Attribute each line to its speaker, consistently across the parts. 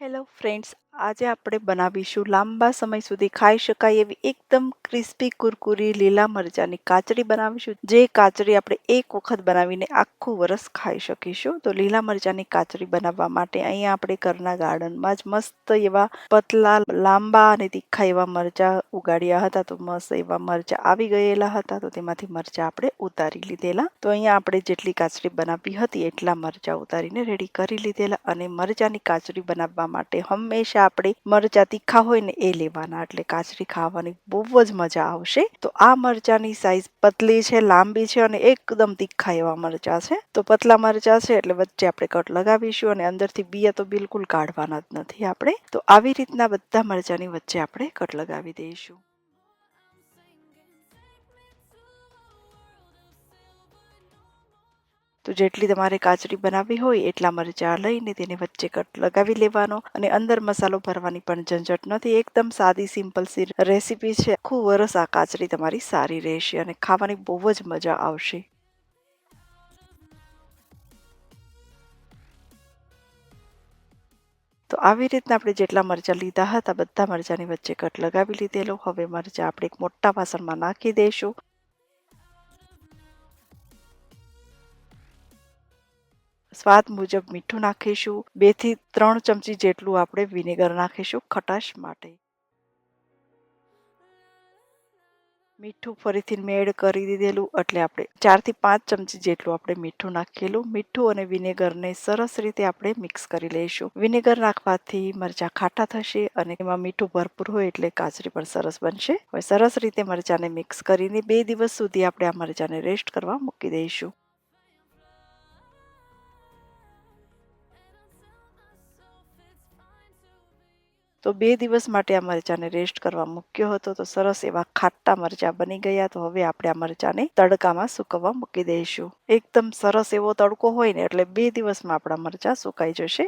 Speaker 1: Hello friends આજે આપણે બનાવીશું લાંબા સમય સુધી ખાઈ શકાય એવી એકદમ ક્રિસ્પી કુરકુરી લીલા મરચાંની કાચડી બનાવીશું. જે કાચડી આપણે એક વખત બનાવીને આખું વરસ ખાઈ શકીશું. તો લીલા મરચાંની કાચડી બનાવવા માટે અહીંયા આપણે ઘરના ગાર્ડનમાં જ મસ્ત એવા પતલા, લાંબા અને તીખા એવા મરચાં ઉગાડ્યા હતા. તો મસ્ત એવા મરચાં આવી ગયેલા હતા. તો તેમાંથી મરચાં આપણે ઉતારી લીધેલા. તો અહીંયા આપણે જેટલી કાચડી બનાવી હતી એટલા મરચાં ઉતારીને રેડી કરી લીધેલા. અને મરચાંની કાચડી બનાવવા માટે હંમેશા આપણે મરચાં તીખા હોય ને એ લેવાના. એટલે કાચરી ખાવાની બહુ જ મજા આવશે. તો આ મરચાંની સાઈઝ પતલી છે, લાંબી છે અને એકદમ તીખા એવા મરચાં છે. તો પતલા મરચાં છે એટલે વચ્ચે આપણે કટ લગાવીશું અને અંદરથી બીયા તો બિલકુલ કાઢવાના જ નથી આપણે. તો આવી રીતના બધા મરચાંની વચ્ચે આપણે કટ લગાવી દઈશું. તો જેટલી તમારે કાચડી બનાવવી હોય એટલા મરચાં લઈને તેને વચ્ચે કટ લગાવી લેવાનો અને અંદર મસાલો ભરવાની પણ ઝંઝટ નથી. એકદમ સાદી, સિમ્પલ રેસીપી છે. આખું વરસ આ કાચડી તમારી સારી રહેશે અને ખાવાની બહુ જ મજા આવશે. તો આવી રીતના આપણે જેટલા મરચાં લીધા હતા, બધા મરચાંની વચ્ચે કટ લગાવી લીધેલો. હવે મરચાં આપણે એક મોટા વાસણમાં નાખી દઈશું. સ્વાદ મુજબ મીઠું નાખીશું. બેથી ત્રણ ચમચી જેટલું આપણે વિનેગર નાખીશું ખટાશ માટે. મીઠું ફરીથી મેળ કરી દીધેલું એટલે આપણે ચારથી પાંચ ચમચી જેટલું આપણે મીઠું નાખેલું. મીઠું અને વિનેગરને સરસ રીતે આપણે મિક્સ કરી લઈશું. વિનેગર નાખવાથી મરચાં ખાટા થશે અને એમાં મીઠું ભરપૂર હોય એટલે કાચરી પણ સરસ બનશે. હવે સરસ રીતે મરચાંને મિક્સ કરીને બે દિવસ સુધી આપણે આ મરચાંને રેસ્ટ કરવા મૂકી દઈશું. તો બે દિવસ માટે આ મરચાંને રેસ્ટ કરવા મૂક્યો હતો. તો સરસ એવા ખાટા મરચાં બની ગયા. તો હવે આપણે આ મરચાંને તડકામાં સુકવવા મૂકી દઈશું. એકદમ સરસ એવો તડકો હોય ને એટલે બે દિવસમાં આપણા મરચાં સુકાઈ જશે.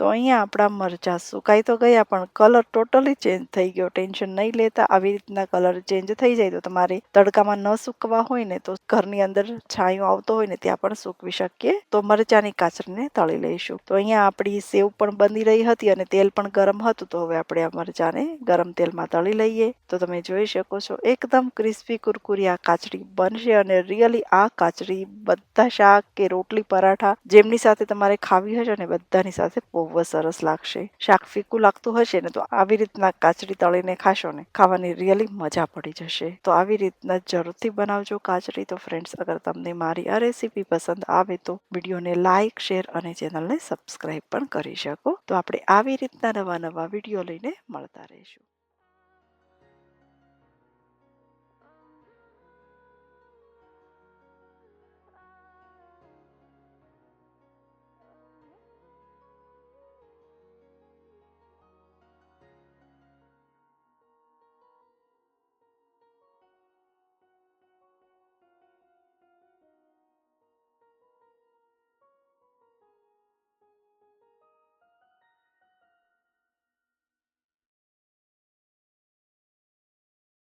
Speaker 1: તો અહીંયા આપણા મરચાં સુકાઈ તો ગયા, પણ કલર ટોટલી ચેન્જ થઈ ગયો. ટેન્શન નહીં લેતા. આવી રીતના કલર ચેન્જ થઈ જાય તો તમારે તડકામાં ન સૂકવા હોય ને તો ઘરની અંદર છાંયો આવતો હોય ને ત્યાં પણ સૂકવી શકીએ. તો મરચાંની કાચરીને તળી લઈશું. તો અહીંયા આપણી સેવ પણ બની રહી હતી અને તેલ પણ ગરમ હતું. તો હવે આપણે આ મરચાંને ગરમ તેલમાં તળી લઈએ. તો તમે જોઈ શકો છો, એકદમ ક્રિસ્પી કુરકુરી આ કાચડી બનશે અને રિયલી આ કાચડી બધા શાક કે રોટલી પરાઠા જેમની સાથે તમારે ખાવી હશે ને બધાની સાથે બહુ સરસ લાગશે. શાક ફીકું લાગતું હશે ને તો આવી રીતના કાચરી તળીને ખાશો ને ખાવાની રિયલી મજા પડી જશે. તો આવી રીતના જરૂરથી બનાવજો કાચરી. તો ફ્રેન્ડ્સ અગર તમને મારી આ રેસીપી પસંદ આવે તો વિડીયોને લાઇક શેર અને ચેનલને સબસ્ક્રાઈબ પણ કરી શકો. તો આપણે આવી રીતના નવા નવા વીડિયો લઈને મળતા રહીશું.